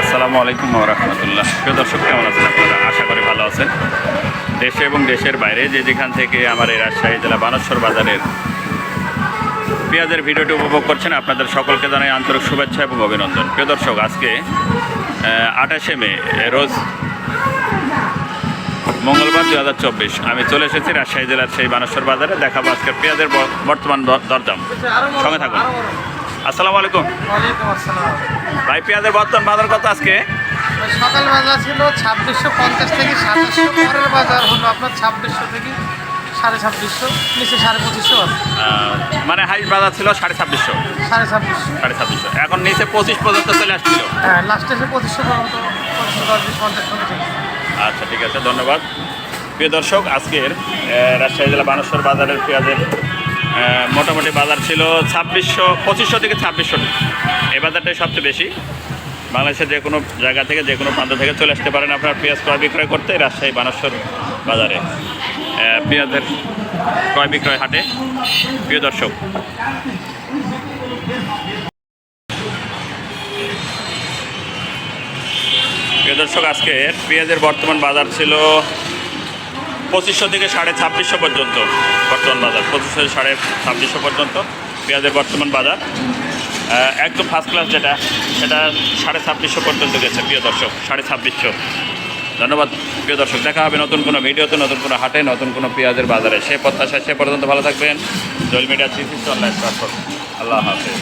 আসসালামু আলাইকুম রহমতুল্লাহ। প্রিয় দর্শক কেমন আছেন আপনারা? আশা করি ভালো আছেন। দেশে এবং দেশের বাইরে যে যেখান থেকে আমার এই রাজশাহী জেলা বানেশ্বর বাজারের পেঁয়াজের ভিডিওটি উপভোগ করছেন, আপনাদের সকলকে জানাই আন্তরিক শুভেচ্ছা এবং অভিনন্দন। প্রিয় দর্শক, আজকে আঠাশে মে, রোজ মঙ্গলবার দু হাজার চব্বিশ। আমি চলে এসেছি রাজশাহী জেলার সেই বানেশ্বর বাজারে, দেখাবো আজকের পেঁয়াজের বর্তমান দর- দরদাম। সঙ্গে থাকুন। আসসালামু আলাইকুম। ওয়ালাইকুম আসসালাম। ভাই পেঁয়াজের বর্তমান বাজার কত আজকে? সকাল বাজার ছিল ছাব্বিশশো পঞ্চাশ থেকে সাতাশশো পরের বাজার হলো আপনার ছাব্বিশশো থেকে সাড়ে ছাব্বিশশো নিচে সাড়ে পঁচিশশো মানে হাইট বাজার ছিল সাড়ে ছাব্বিশশো। সাড়ে ছাব্বিশশো। সাড়ে ছাব্বিশশো। এখন নিচে পঁচিশ পর্যন্ত চলে আসছিল। হ্যাঁ লাস্টে এসে পঁচিশশো পর্যন্ত আচ্ছা ঠিক আছে ধন্যবাদ। প্রিয় দর্শক আজকের রাজশাহী জেলা বানেশ্বর বাজারের পেঁয়াজের মোটামুটি বাজার ছিল ছাব্বিশশো, পঁচিশশো থেকে ছাব্বিশশো এই বাজারটাই সবচেয়ে বেশি। বাংলাদেশের যে কোনো জায়গা থেকে, যে কোনো প্রান্ত থেকে চলে আসতে পারেন আপনার পেঁয়াজ ক্রয় বিক্রয় করতে রাজশাহী বানেশ্বর বাজারে। পেঁয়াজের ক্রয় বিক্রয় হাটে। প্রিয় দর্শক প্রিয় দর্শক আজকে পেঁয়াজের বর্তমান বাজার ছিল পঁচিশশো থেকে সাড়ে ছাব্বিশশো পর্যন্ত বর্তমান বাজার। পঁচিশশো সাড়ে ছাব্বিশশো পর্যন্ত পেঁয়াজের বর্তমান বাজার। একদম ফার্স্ট ক্লাস যেটা, সেটা সাড়ে ছাব্বিশশো পর্যন্ত গেছে, প্রিয় দর্শক, সাড়ে ছাব্বিশশো। ধন্যবাদ, প্রিয় দর্শক। দেখা হবে নতুন কোনো ভিডিওতে, নতুন কোনো হাটে, নতুন কোনো পেঁয়াজের বাজারে। সে প্রত্যাশা সে পর্যন্ত ভালো থাকবেন। জল media three six online platform. আল্লাহ হাফেজ।